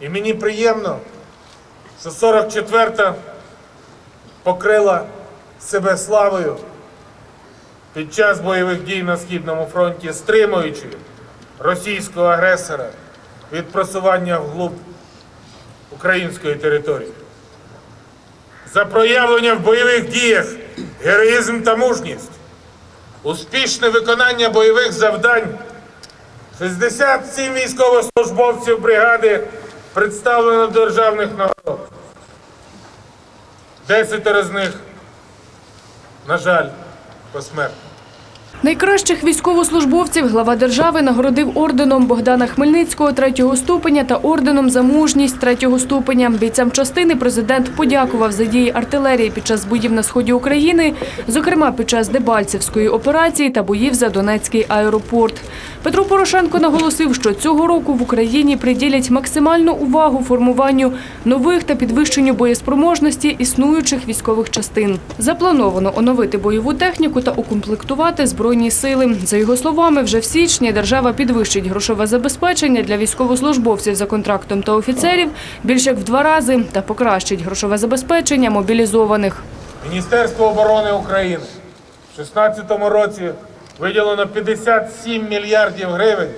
І мені приємно, що 44-та покрила себе славою під час бойових дій на Східному фронті, стримуючи російського агресора від просування вглуб української території. За проявлення в бойових діях героїзм та мужність, успішне виконання бойових завдань 67 військовослужбовців бригади представлено в державних нагород. Десятеро з них, на жаль, посмертно. Найкращих військовослужбовців глава держави нагородив орденом Богдана Хмельницького третього ступеня та орденом за мужність третього ступеня. Бійцям частини президент подякував за дії артилерії під час боїв на сході України, зокрема під час Дебальцевської операції та боїв за Донецький аеропорт. Петро Порошенко наголосив, що цього року в Україні приділять максимальну увагу формуванню нових та підвищенню боєспроможності існуючих військових частин. Заплановано оновити бойову техніку та укомплектувати збройні сили. За його словами, вже в січні держава підвищить грошове забезпечення для військовослужбовців за контрактом та офіцерів більше як в два рази та покращить грошове забезпечення мобілізованих. Міністерство оборони України в 2016 році виділено 57 мільярдів гривень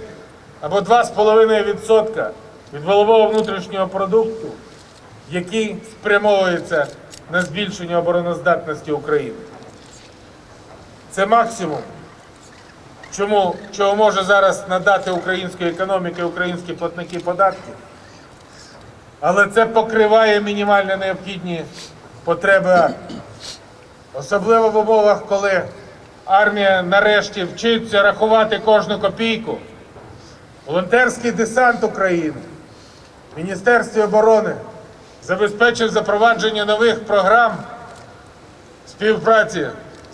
або 2,5% від валового внутрішнього продукту, який спрямовується на збільшення обороноздатності України. Це максимум, чому, чого може зараз надати українська економіка і українські платники податків. Але це покриває мінімально необхідні потреби. Особливо в умовах, коли армія нарешті вчиться рахувати кожну копійку. Волонтерський десант України, Міністерство оборони забезпечив запровадження нових програм співпраці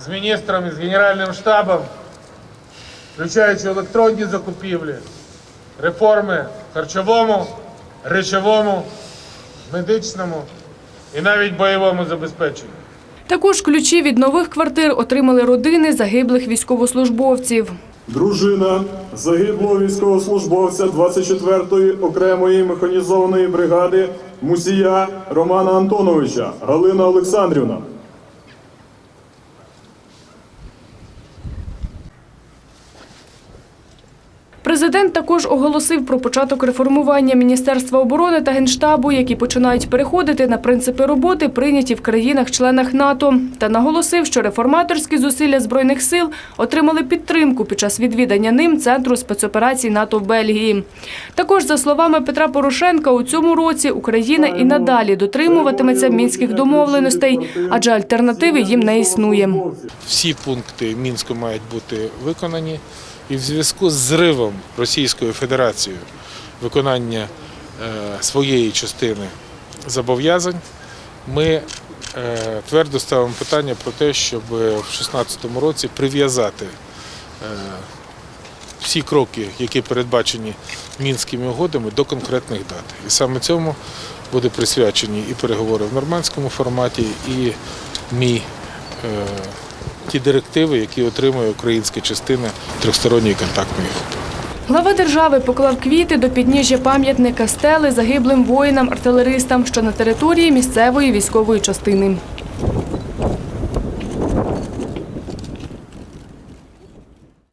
з міністром і з Генеральним штабом, включаючи електронні закупівлі, реформи в харчовому, речовому, медичному і навіть бойовому забезпеченні. Також ключі від нових квартир отримали родини загиблих військовослужбовців. Дружина загиблого військовослужбовця 24-ї окремої механізованої бригади Мусія Романа Антоновича Галина Олександрівна. Президент також оголосив про початок реформування Міністерства оборони та Генштабу, які починають переходити на принципи роботи, прийняті в країнах-членах НАТО, та наголосив, що реформаторські зусилля збройних сил отримали підтримку під час відвідання ним центру спецоперацій НАТО в Бельгії. Також за словами Петра Порошенка, у цьому році Україна і надалі дотримуватиметься мінських домовленостей, адже альтернативи їм не існує. всі пункти Мінську мають бути виконані. І в зв'язку з зривом Російською Федерацією виконання е, своєї частини зобов'язань, ми е, твердо ставимо питання про те, щоб в 2016 році прив'язати е, всі кроки, які передбачені мінськими угодами, до конкретних дат. І саме цьому буде присвячені і переговори в нормандському форматі, і мій ті директиви, які отримує українська частина трьохсторонньої контактної групи. Глава держави поклав квіти до підніжжя пам'ятника стели загиблим воїнам-артилеристам, що на території місцевої військової частини.